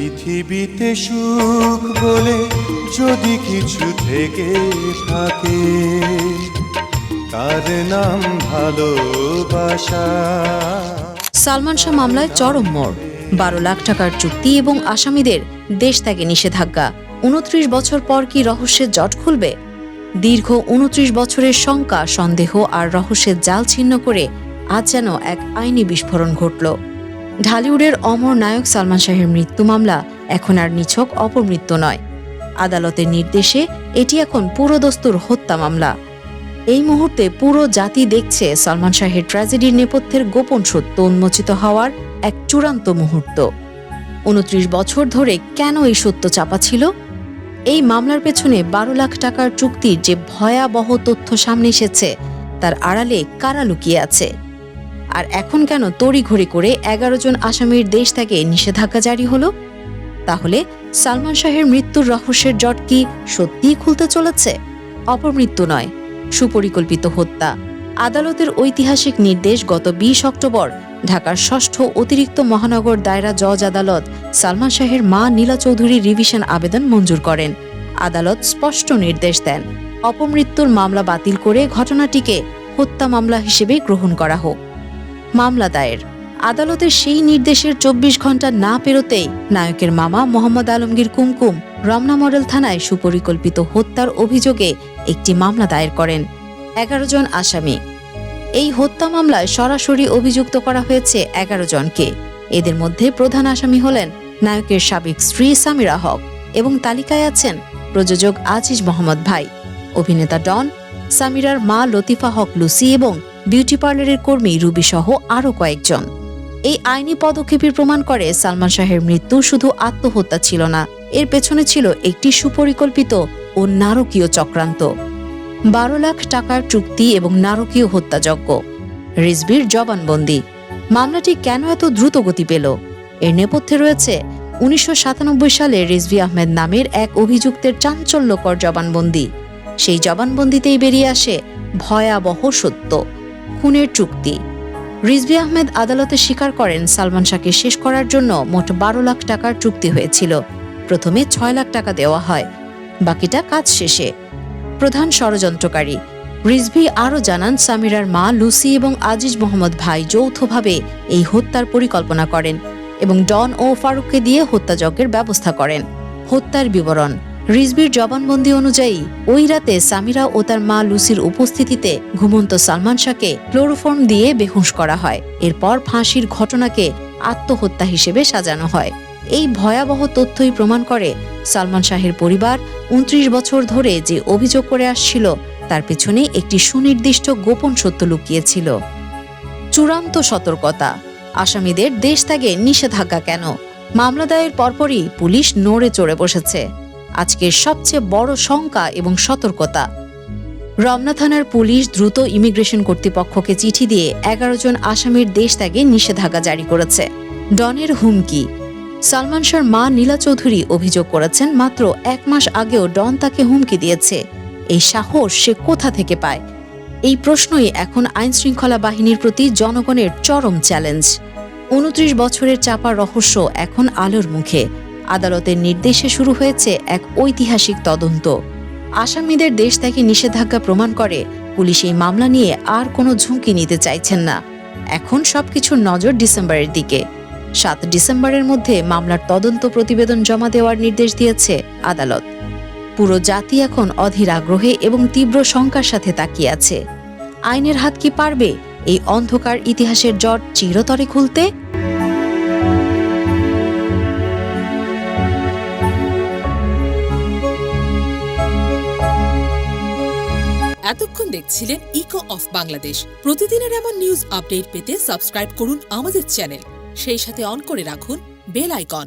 পৃথিবীতে সুখ বলে যদি কিছু থেকে থাকে, তার নাম ভালোবাসা। সালমান শাহ মামলায় চরম মোড়। বারো লাখ টাকার চুক্তি এবং আসামিদের দেশ ত্যাগে নিষেধাজ্ঞা। উনত্রিশ বছর পর কি রহস্যের জট খুলবে? দীর্ঘ উনত্রিশ বছরের শঙ্কা, সন্দেহ আর রহস্যের জাল ছিন্ন করে আজ যেন এক আইনি বিস্ফোরণ ঘটল। ঢালিউডের অমর নায়ক সালমান শাহের মৃত্যু মামলা এখন আর নিছক অপমৃত্যু নয়। আদালতের নির্দেশে এটি এখন পুরোদস্তুর হত্যা মামলা। এই মুহূর্তে পুরো জাতি দেখছে সালমান শাহের ট্র্যাজেডির নেপথ্যের গোপন সত্য উন্মোচিত হওয়ার এক চূড়ান্ত মুহূর্ত। উনত্রিশ বছর ধরে কেন এই সত্য চাপা ছিল? এই মামলার পেছনে বারো লাখ টাকার চুক্তির যে ভয়াবহ তথ্য সামনে এসেছে, তার আড়ালে কারা লুকিয়ে আছে? আর এখন কেন তড়িঘড়ি করে এগারো জন আসামির দেশ থেকে নিষেধাজ্ঞা জারি হলো? তাহলে সালমান শাহের মৃত্যুর রহস্যের জট কি সত্যিই খুলতে চলেছে? অপমৃত্যু নয়, সুপরিকল্পিত হত্যা। আদালতের ঐতিহাসিক নির্দেশ গত বিশ অক্টোবর, ঢাকার ষষ্ঠ অতিরিক্ত মহানগর দায়রা জজ আদালত সালমান শাহের মা নীলা চৌধুরীর রিভিশন আবেদন মঞ্জুর করেন। আদালত স্পষ্ট নির্দেশ দেন, অপমৃত্যুর মামলা বাতিল করে ঘটনাটিকে হত্যা মামলা হিসেবে গ্রহণ করা হোক। মামলা দায়ের। আদালতের সেই নির্দেশের চব্বিশ ঘণ্টা না পেরোতেই নায়কের মামা মোহাম্মদ আলমগীর কুমকুম রমনা মডেল থানায় সুপরিকল্পিত হত্যার অভিযোগে একটি মামলা দায়ের করেন। এগারো জন আসামি। এই হত্যা মামলায় সরাসরি অভিযুক্ত করা হয়েছে এগারো জনকে। এদের মধ্যে প্রধান আসামি হলেন নায়কের সাবেক স্ত্রী সামিরা হক এবং তালিকায় আছেন প্রযোজক আজিজ মোহাম্মদ ভাই, অভিনেতা ডন, সামিরার মা লতিফা হক লুসি এবং বিউটি পার্লারের কর্মী রুবি সহ আরও কয়েকজন। এই আইনি পদক্ষেপের প্রমাণ করে সালমান শাহের মৃত্যু শুধু আত্মহত্যা ছিল না, এর পেছনে ছিল একটি সুপরিকল্পিত ও নারকীয় চক্রান্ত। বারো লাখ টাকার চুক্তি এবং নারকীয় হত্যাযজ্ঞ। রিজবির জবানবন্দি। মামলাটি কেন এত দ্রুত গতি পেল? এর নেপথ্যে রয়েছে উনিশশো সাতানব্বই সালে রিজভি আহমেদ নামের এক অভিযুক্তের চাঞ্চল্যকর জবানবন্দি। সেই জবানবন্দিতেই বেরিয়ে আসে ভয়াবহ সত্য। খুনের চুক্তি। রিজভি আহমেদ আদালতে স্বীকার করেন সালমান শাহকে শেষ করার জন্য মোট বারো লাখ টাকার চুক্তি হয়েছিল। প্রথমে ছয় লাখ টাকা দেওয়া হয়। বাকিটা কাজ শেষে। প্রধান ষড়যন্ত্রকারী। রিজভি আরও জানান, সামিরার মা লুসি এবং আজিজ মোহাম্মদ ভাই যৌথভাবে এই হত্যার পরিকল্পনা করেন এবং ডন ও ফারুককে দিয়ে হত্যাযজ্ঞের ব্যবস্থা করেন। হত্যার বিবরণ। রিজবির জবানবন্দি অনুযায়ী, ওই রাতে সামিরা ও তার মা লুসির উপস্থিতিতে ঘুমন্ত সালমান শাহকে ক্লোরোফর্ম দিয়ে বেহুশ করা হয়। এরপর ফাঁসির ঘটনাকে আত্মহত্যা হিসেবে সাজানো হয়। এই ভয়াবহ তথ্যই প্রমাণ করে সালমান শাহের পরিবার উনত্রিশ বছর ধরে যে অভিযোগ করে আসছিল, তার পেছনে একটি সুনির্দিষ্ট গোপন সত্য লুকিয়েছিল। চূড়ান্ত সতর্কতা। আসামিদের দেশ ত্যাগে নিষেধাজ্ঞা কেন? মামলা দায়ের পরপরই পুলিশ নড়ে চড়ে বসেছে। আজকের সবচেয়ে বড় শঙ্কা এবং সতর্কতা। রমনা থানার পুলিশ দ্রুত ইমিগ্রেশন কর্তৃপক্ষকে চিঠি দিয়ে এগারো জন আসামির দেশ ত্যাগে নিষেধাজ্ঞা জারি করেছে। ডনের হুমকি। সালমান শাহর মা নীলা চৌধুরী অভিযোগ করেছেন, মাত্র এক মাস আগেও ডন তাকে হুমকি দিয়েছে। এই সাহস সে কোথা থেকে পায়? এই প্রশ্নই এখন আইন শৃঙ্খলা বাহিনীর প্রতি জনগণের চরম চ্যালেঞ্জ। উনত্রিশ বছরের চাপা রহস্য এখন আলোর মুখে। আদালতের নির্দেশে শুরু হয়েছে এক ঐতিহাসিক তদন্ত। আসামিদের দেশ থেকে নিষেধাজ্ঞা প্রমাণ করে পুলিশ এই মামলা নিয়ে আর কোনো ঝুঁকি নিতে চাইছেন না। এখন সবকিছুর নজর ডিসেম্বরের দিকে। সাত ডিসেম্বরের মধ্যে মামলার তদন্ত প্রতিবেদন জমা দেওয়ার নির্দেশ দিয়েছে আদালত। পুরো জাতি এখন অধীর আগ্রহে এবং তীব্র শঙ্কার সাথে তাকিয়ে আছে। আইনের হাত কি পারবে? এই অন্ধকার ইতিহাসের জট চিরতরে খুলতে দেখছিলেন ইকো অফ বাংলাদেশ প্রতিদিনের এমন নিউজ আপডেট পেতে সাবস্ক্রাইব করুন আমাদের চ্যানেল সেই সাথে অন করে রাখুন বেল আইকন